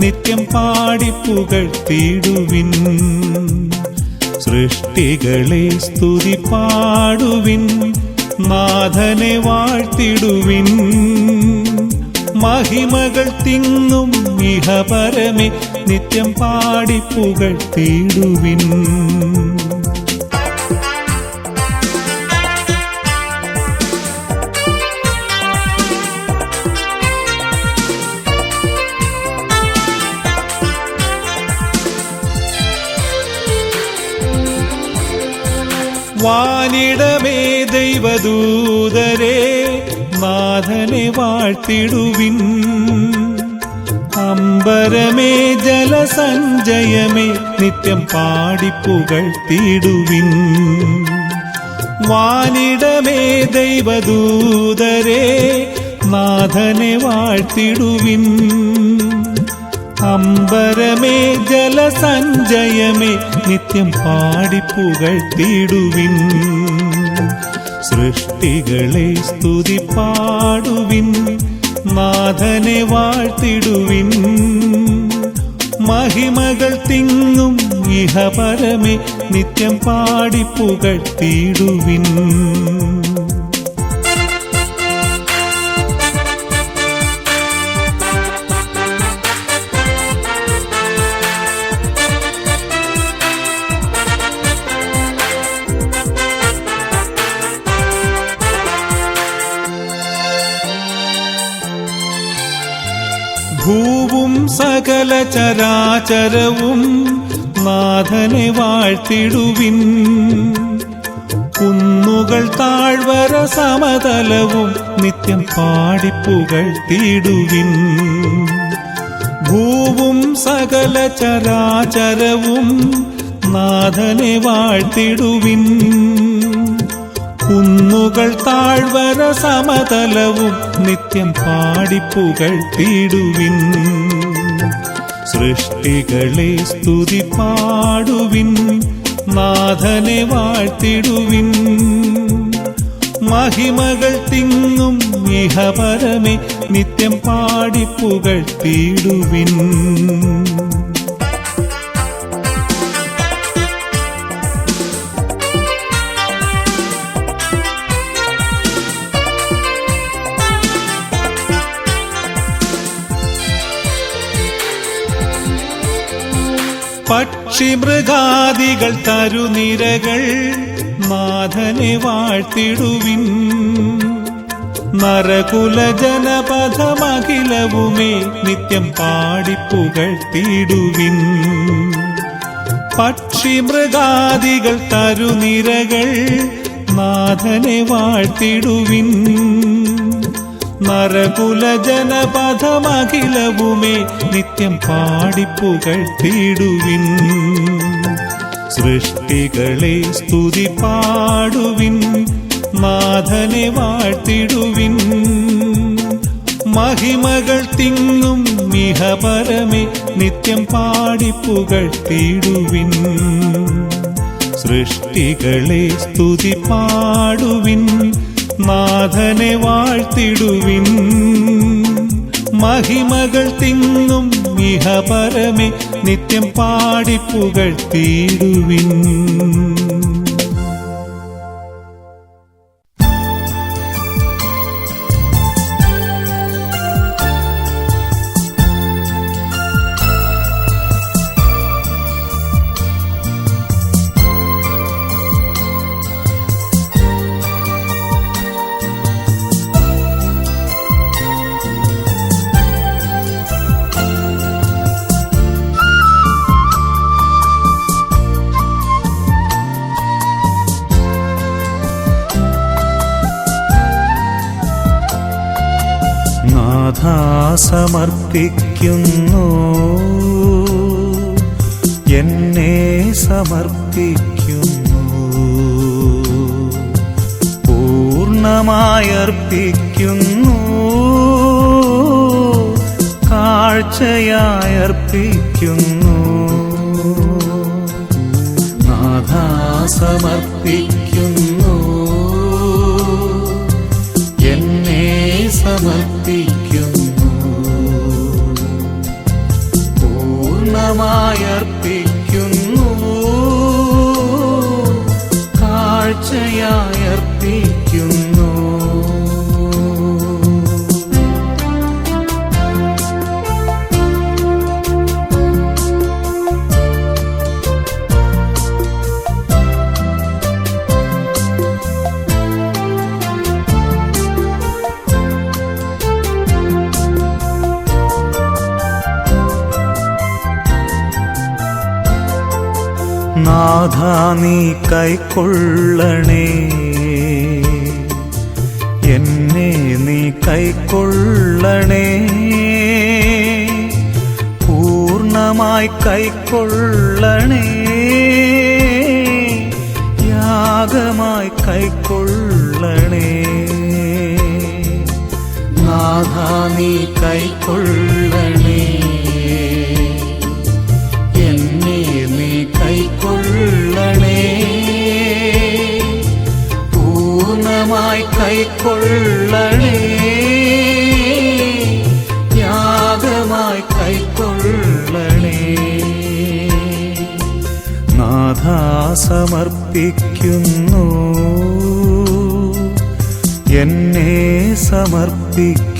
ഇഹപരമെ പാടിപ്പുകൾ തീടുവിൻ. സൃഷ്ടികളെ സ്തുതി പാടുവിൻ. നാഥനെ വാഴ്ത്തിടുവിൻ. മഹിമകൾ തിങ്ങും ഇഹപരമേ നിത്യം പാടിപ്പുകഴ്ത്തിടുവിൻ വാനിടമേ ദൈവദൂതരെ മാധനെ വാഴ്ത്തിടുവിൻ. അമ്പരമേ ജലസഞ്ചയമേ നിത്യം പാടിപ്പുകഴ്ത്തിടുവിൻ വാനിടമേ ദൈവദൂതരെ നാഥനെ വാഴ്ത്തിടുവിൻ. അമ്പരമേ ജലസഞ്ചയമേ നിത്യം പാടിപ്പുകഴ്ത്തിടുവിൻ സൃഷ്ടികളെ സ്തുതി പാടുവിൻ നാഥനെ വാഴ്ത്തിടുവിൻ. മഹിമകൾ തിങ്ങും ഇഹപരമേ നിത്യം പാടിപ്പുകഴ്ത്തിടുവിൻ ഭൂവും സകല ചരാചരവും നാഥനെ വാഴ്ത്തിടുവിൻ. കുന്നുകൾ താഴ്വര സമതലവും നിത്യം പാടിപ്പുകൾ തീടുവിൻ. ഭൂവും സകല ചരാചരവും നാഥനെ വാഴ്ത്തിടുവിൻ. കുന്നുകൾ താഴ്വര സമതലവും നിത്യം പാടിപ്പുകഴ്ത്തിടുവിൻ സൃഷ്ടികളെ സ്തുതി പാടുവിൻ നാഥനെ വാഴ്ത്തിടുവിൻ. മഹിമകൾ തിങ്ങും ഇഹപരമേ നിത്യം പാടിപ്പുകഴ്ത്തിടുവിൻ പക്ഷിമൃഗാദികൾ തരുനിരകൾ നാഥനെ വാഴ്ത്തിടുവിൻ. നരകുല ജനപഥമഖിലവുമേ നിത്യം പാടിപ്പുകഴ്ത്തിടുവിൻ. പക്ഷിമൃഗാദികൾ തരുനിരകൾ നാഥനെ വാഴ്ത്തിടുവിൻ. നരകുല ജനപഥമഖിലവുമേ നിത്യം തീടുവിൻ. സൃഷ്ടികളെ സ്തുതി പാടുവിൻ മാധനെ വാഴ്ത്തിടുവിൻ. മഹിമകൾ തിങ്ങും മിഹപരമേ നിത്യം പാടിപ്പുകൾ തീടുവിൻ. സൃഷ്ടികളെ സ്തുതി പാടുവിൻ നാഥനെ വാഴ്ത്തിടുവിൻ. മഹിമകൾ തിങ്ങും ഇഹപരമേ നിത്യം പാടിപ്പുകഴ്ത്തിടുവിൻ സമർപ്പിക്കുന്നു. എന്നെ സമർപ്പിക്കുന്നു. പൂർണമായർപ്പിക്കുന്നു കാഴ്ചയായർപ്പിക്കുന്നു കാഴ്ചയായി അർപ്പിക്കുന്നു. സമർപ്പിക്കുന്നു. എന്നെ സമർപ്പിക്കുന്നു പൂർണമായി നാഥ നീ കൈക്കൊള്ളണേ. എന്നെ നീ കൈക്കൊള്ളണേ. പൂർണമായി കൈക്കൊള്ളണേ. യാഗമായി കൈക്കൊള്ളണേ. നാഥ നീ കൈക്കൊള്ളണേ കൈക്കൊള്ളണേ. യാഗമായി കൈക്കൊള്ളണേ. നാഥ സമർപ്പിക്കുന്നു. എന്നെ സമർപ്പിക്കുന്നു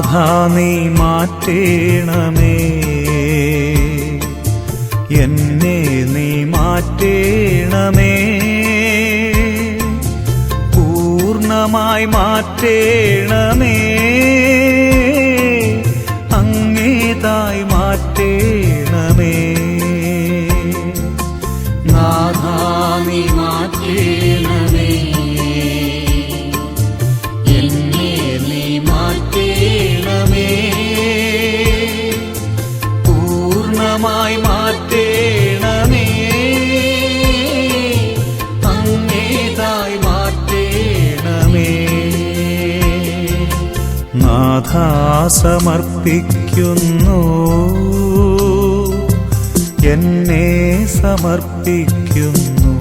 നാഥ നീ മാറ്റേണമേ. എന്നെ നീ മാറ്റേണമേ. പൂർണമായി മാറ്റേണമേ. അങ്ങേതായി മാറ്റേണമേ. നാഥ നീ മാറ്റേണമേ. സമർപ്പിക്കുന്നു എന്നെ സമർപ്പിക്കുന്നു.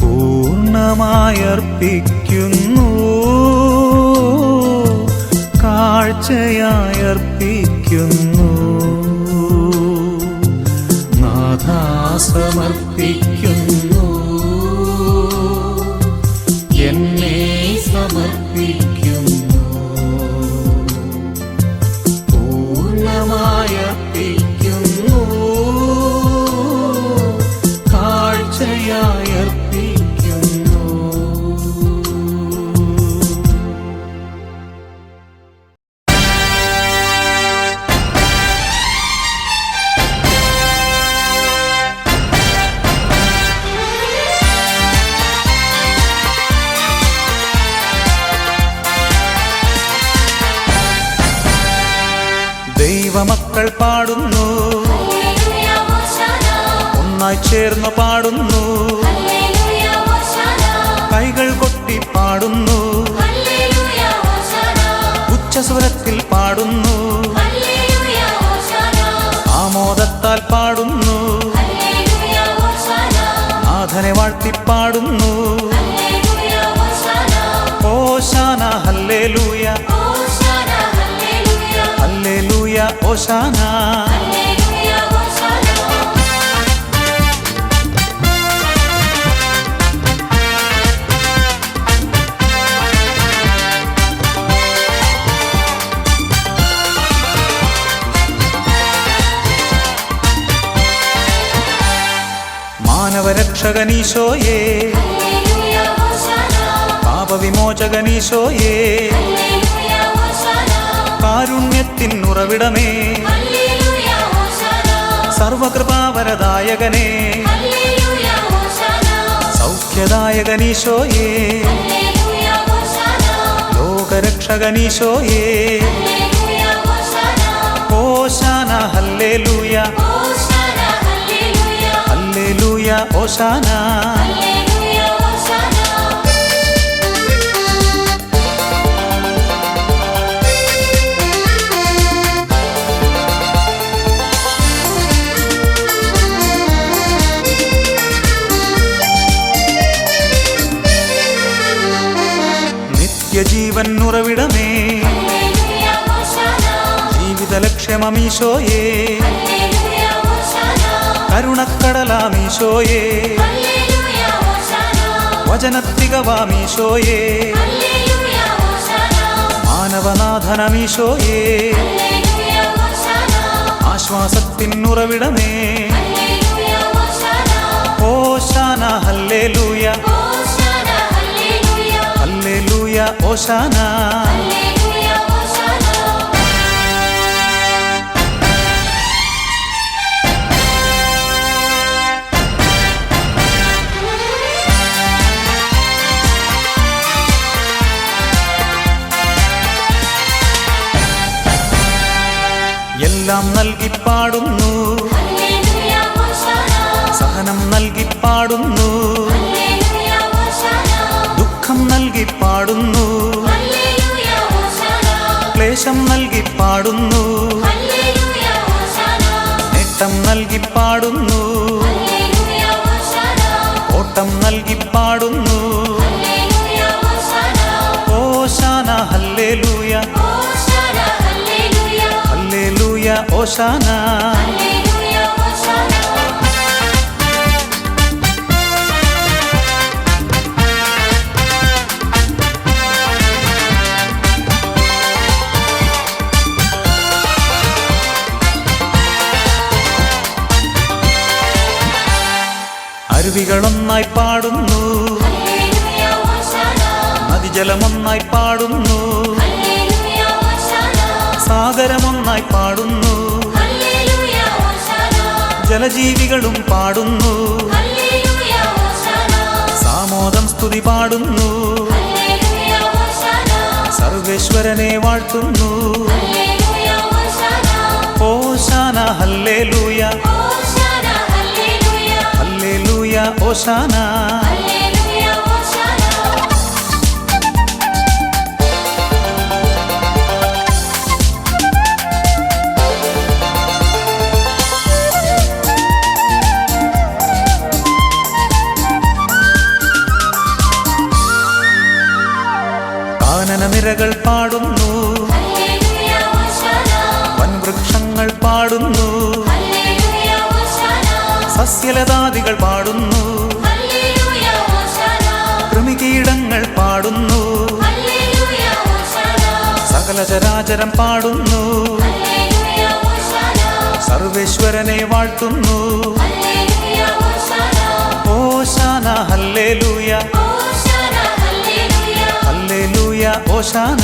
പൂർണമായർപ്പിക്കുന്നു കാഴ്ചയായർപ്പിക്കുന്നു. നാഥാ സമർപ്പിക്കുന്നു പാടുന്നു. കൈകൾ കൊട്ടി പാടുന്നു. ഉച്ചസ്വരത്തിൽ പാടുന്നു. ആമോദത്താൽ പാടുന്നു. നാഥനെ വാഴ്ത്തി പാടുന്നു. ഓശാന. ഹല്ലേലൂയ. ലൂയ ഹല്ലേ ലൂയ ഓശാന. ഹോശാന പാപവിമോചകനീശോയേ. കാരുണ്യത്തിൻ ഉറവിടമേ. സർവകൃപാവരദായകനേ. സൗഖ്യദായകനീശോയേ. ലോകരക്ഷകനീശോയേ. ഓശാന ഹോശാന. ഹല്ലേലൂയ. ഹല്ലേലൂയ ഓശാന ഹല്ലേലൂയ ഹോശാന നിത്യജീവൻ ഉറവിടമേ കരുണക്കടലാമീശോയേ. വചനത്തികവാമീശോയേ. മാനവനാഥനമീശോയേ. ഹല്ലേലൂയ ഓശാന ഹല്ലേ ലൂയ ഹല്ലേലൂയ. ഹല്ലേലൂയ ഓശാന. നൽകി പാടുന്നു. സഹനം നൽകി പാടുന്നു. ഓശാന. അരുവികളൊന്നായി പാടുന്നു. നദിജലമൊന്നായി പാടുന്നു. ജലജീവികളും പാടുന്നു. ഹല്ലേലൂയ ഹോശാന സാമോദം സ്തുതി പാടുന്നു. ഹല്ലേലൂയ ഹോശാന സർവേശ്വരനെ വാഴ്ത്തുന്നു. ഹല്ലേലൂയ ഹോശാന ഓശാന ഹല്ലേലൂയ. ഹോശാന ഹല്ലേലൂയ. ഹല്ലേലൂയ ഓശാന. സസ്യലതാദികൾ പാടുന്നു. കൃമികീടങ്ങൾ പാടുന്നു. സകലചരാചരം പാടുന്നു. സർവേശ്വരനെ വാഴ്ത്തുന്നു. ഓശാന ഹല്ലേലൂയ. ലൂയ ഹല്ലേലൂയ. ഹല്ലേലൂയ ഓശാന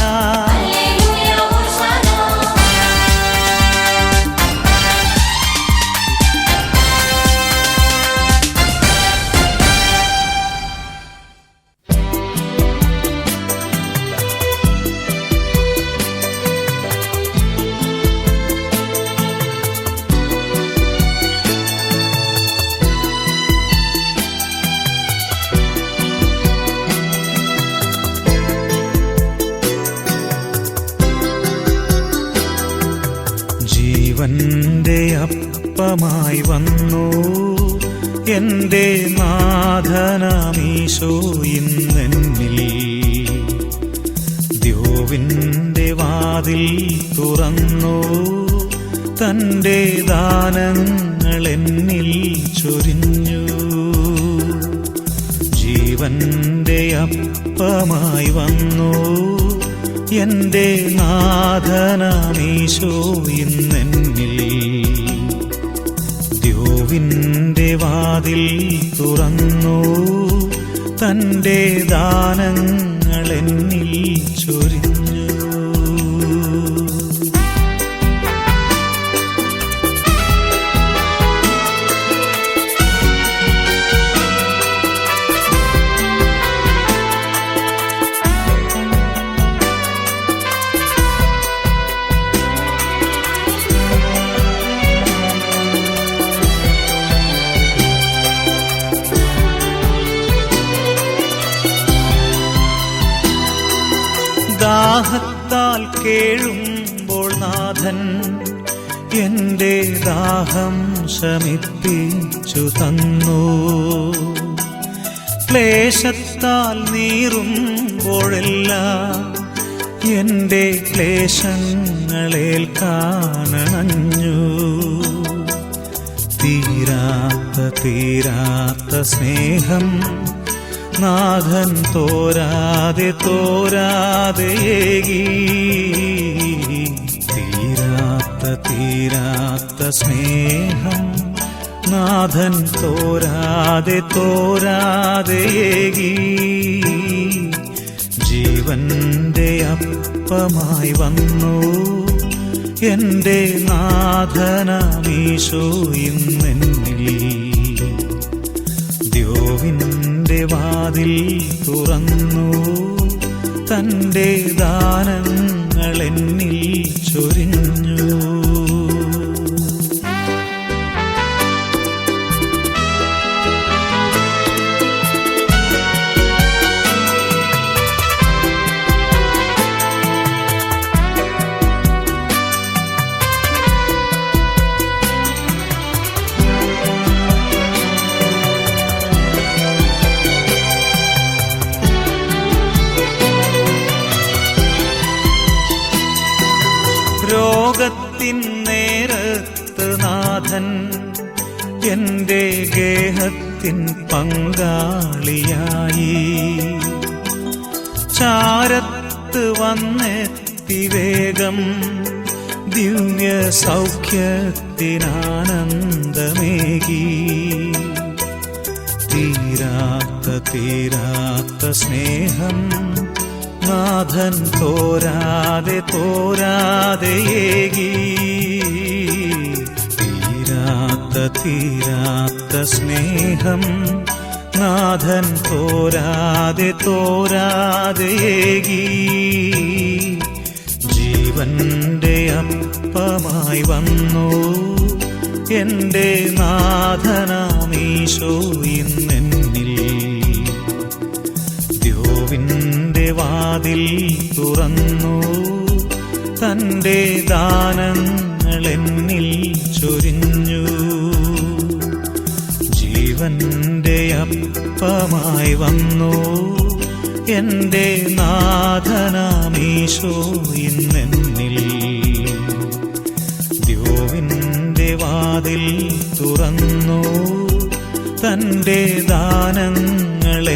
ദ്യോവിന്റെ വാതിൽ തുറന്നു. തന്റെ ദാനങ്ങൾ എന്നിൽ ചൊരിഞ്ഞു. ജീവന്റെ അപ്പമായി വന്നു. എന്റെ നാഥനാമീശോ ഇന്നെന്നിൽ. ദ്യോവിന്റെ വാതിൽ തുറന്നു. തന്റെ ദാനങ്ങൾ എന്നിൽ ചൊരിഞ്ഞു എന്റെ ദാഹം ശമിപ്പിച്ചു തന്നു. ക്ലേശത്താൽ നീറുമ്പോഴെല്ലാം എന്റെ ക്ലേശങ്ങളേൽക്കാനണഞ്ഞു തീരാത്ത തീരാത്ത സ്നേഹം നാഥൻ തോരാതെ തോരാതെ ഏകി തീരാത്ത സ്നേഹം നാഥൻ തോരാതെ ഏകി. ജീവന്റെ അപ്പമായി വന്നു. എന്റെ നാഥനമീശോ ഇന്നെന്നിൽ. ദ്യോവിന്റെ വാതിൽ തുറന്നു. തന്റെ ദാനങ്ങൾ എന്നിൽ ചൊരിഞ്ഞു. വേഗം ദിവ്യ സൗഖ്യത്തിനാനന്ദമേകി. തീരാത്ത തീരാത്ത സ്നേഹം നാഥൻ തോരാതെ തോരാതെ ഏകി. തീരാത്ത തീരാത്ത സ്നേഹം നാഥൻ തോരാതെ തോരാതെ ഏകി. ജീവന്റെ അപ്പമായി വന്നു. എന്റെ നാഥനാമീശോ ഇന്നെന്നിൽ. ദ്യോവിന്റെ വാതിൽ തുറന്നു. തന്റെ ദാനങ്ങളെന്നിൽ ചൊരിഞ്ഞു. ജീവന്റെ അപ്പമായി വന്നു. എന്റെ നാഥനാമീശോ ഇന്നെന്നിൽ. തന്റെ ദാനങ്ങൾ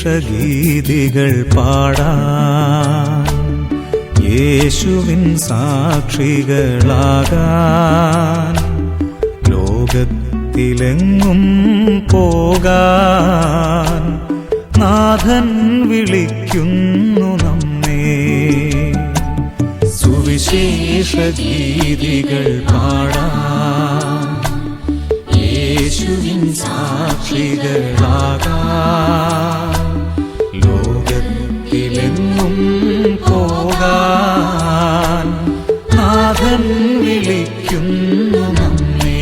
സുവിശേഷ ഗീതികൾ പാടാൻ യേശുവിൻ സാക്ഷികളാകാൻ ലോകത്തിലെങ്ങും പോകാൻ നാഥൻ വിളിക്കുന്നു നമ്മെ. സുവിശേഷ ഗീതികൾ പാടാൻ യേശുവിൻ സാക്ഷികളാകാൻ വിളിക്കുന്നു നമ്മേ.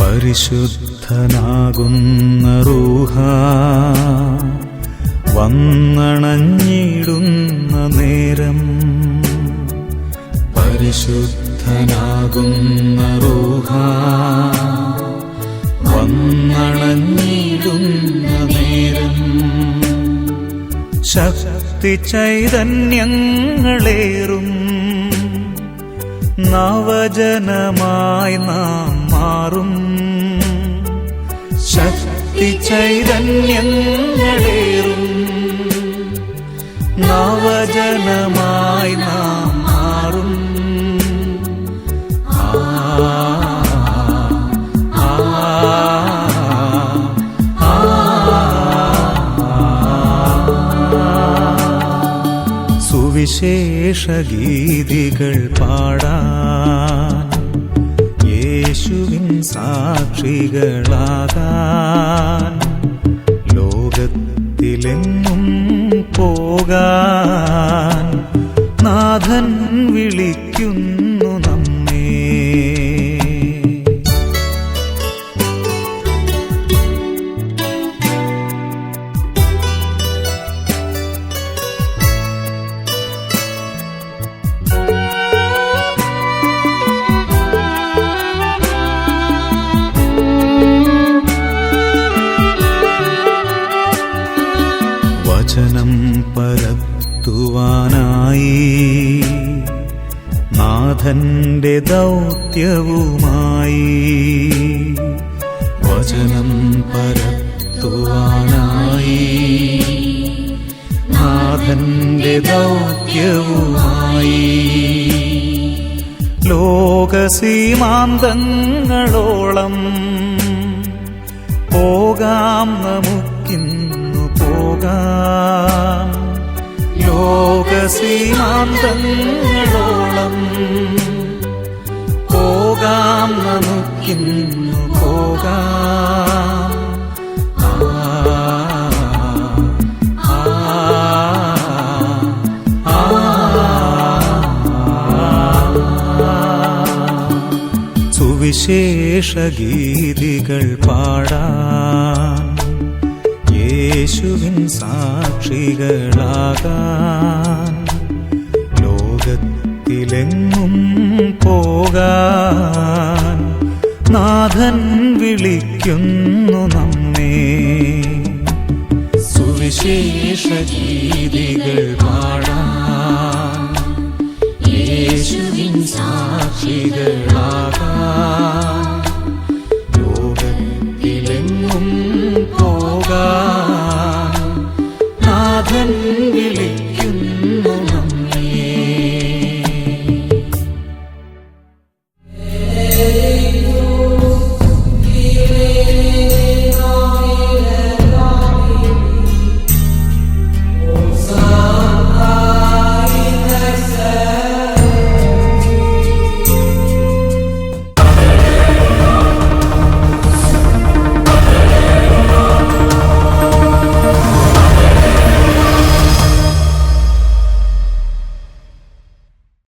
പരിശുദ്ധ പരിശുദ്ധനാകുന്ന റൂഹ വന്നണഞ്ഞിടുന്ന നേരം. പരിശുദ്ധനാകുന്ന റൂഹ വന്നണഞ്ഞിടുന്ന നേരം. ശക്തി ചൈതന്യങ്ങളേറും നവജനമായി നാം മാറും. ശക്തി ചൈതന്യങ്ങളേറും. നവജനമായി നാം മാറും. സുവിശേഷ ഗീതികൾ യേശുവിൻ സാക്ഷികളാകാൻ ലോകത്തിലെങ്ങും പോകാൻ നാഥന്റെ ദൗത്യവുമായി വചനം പരത്തുവാനായി. നാഥന്റെ ദൗത്യവുമായി ലോകസീമാന്തങ്ങളോളം പോകാം നമുക്കിന്നു പോകാം. ലോകസീമാന്തങ്ങളോളം പോകാം നമുക്കിന്നു പോകാം ആ ആ ആ സുവിശേഷ ഗീതികൾ പാടാൻ യേശുവിൻ സാക്ഷികളാകാൻ നാഥൻ വിളിക്കുന്നു നമ്മെ. സുവിശേഷ രീതികൾ പാടാം യേശുവിൻ സാക്ഷികളാകാൻ